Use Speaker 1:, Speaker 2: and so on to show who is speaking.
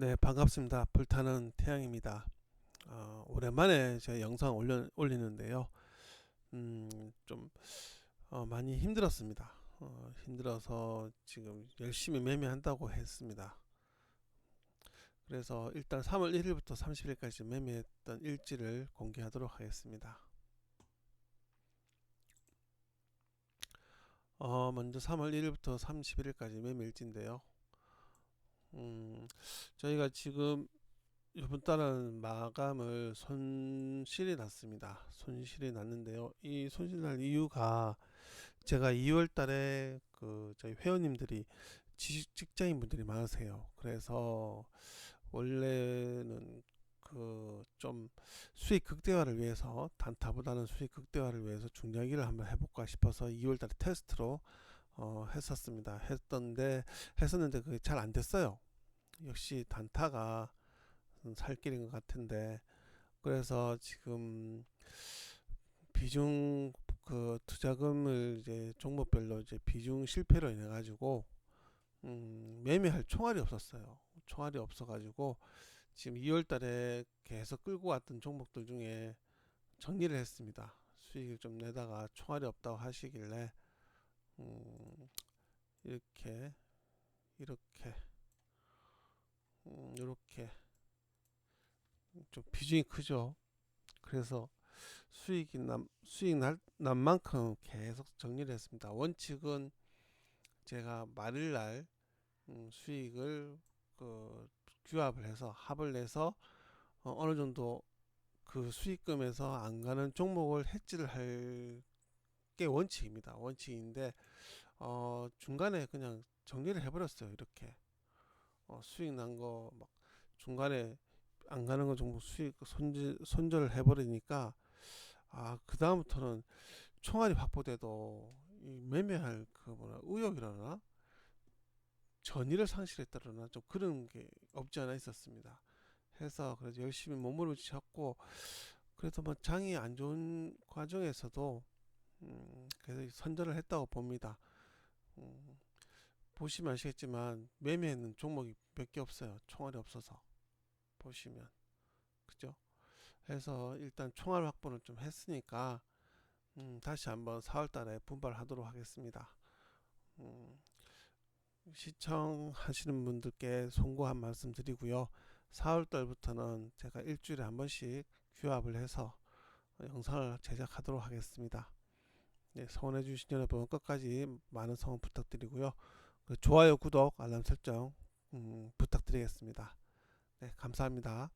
Speaker 1: 네, 반갑습니다. 불타는 태양입니다. 어, 오랜만에 제가 영상 올려, 올리는데요. 음, 좀 어, 많이 힘들었습니다. 어, 힘들어서 지금 열심히 매매한다고 했습니다. 그래서 일단 3월 1일부터 30일까지 매매했던 일지를 공개하도록 하겠습니다. 어, 먼저 3월 1일부터 31일까지 매매 일지인데요. 음, 저희가 지금 이번 달은 마감을 손실이 났습니다. 손실이 났는데요. 이 손실 날 이유가 제가 2월 달에 그 저희 회원님들이 지- 직장인 분들이 많으세요. 그래서 원래는 그 좀 수익 극대화를 위해서 단타보다는 수익 극대화를 위해서 중장기를 한번 해볼까 싶어서 2월 달에 테스트로 어, 했었습니다. 했던데 했었는데 그게 잘 안 됐어요. 역시 단타가 살 길인 것 같은데 그래서 지금 비중 그 투자금을 이제 종목별로 이제 비중 실패로 인해 가지고 음, 매매할 총알이 없었어요. 총알이 없어 가지고 지금 2월 달에 계속 끌고 왔던 종목들 중에 정리를 했습니다. 수익을 좀 내다가 총알이 없다고 하시길래 음, 이렇게 이렇게 음, 이렇게 좀 비중이 크죠. 그래서 수익이 남 수익 날, 난 만큼 계속 정리를 했습니다. 원칙은 제가 말일 날 음, 수익을 그 규합을 해서 합을 내서 어, 어느 정도 그 수익금에서 안 가는 종목을 해지를 할 게 원칙입니다. 원칙인데 어, 중간에 그냥 정리를 해버렸어요. 이렇게 어, 수익 난 거 막 중간에 안 가는 거 정도 수익 손질, 손절을 해버리니까 아, 그 다음부터는 총알이 확보돼도 이 매매할 그 뭐라 의욕이라나 전의를 상실했다거나 좀 그런 게 없지 않아 있었습니다. 해서 그래서 열심히 몸을 붙였고 그래도 뭐 장이 안 좋은 과정에서도 음, 그래서 선절을 했다고 봅니다. 음, 보시면 아시겠지만 매매는 종목이 몇 개 없어요. 총알이 없어서 보시면 그죠? 해서 일단 총알 확보는 좀 했으니까 음, 다시 한번 4월달에 분발하도록 하겠습니다. 음, 시청하시는 분들께 송구한 말씀 드리고요. 4월달부터는 제가 일주일에 한 번씩 규합을 해서 영상을 제작하도록 하겠습니다. 네, 성원해 주신 여러분 끝까지 많은 성원 부탁드리고요. 그 좋아요, 구독, 알람 설정 음, 부탁드리겠습니다. 네, 감사합니다.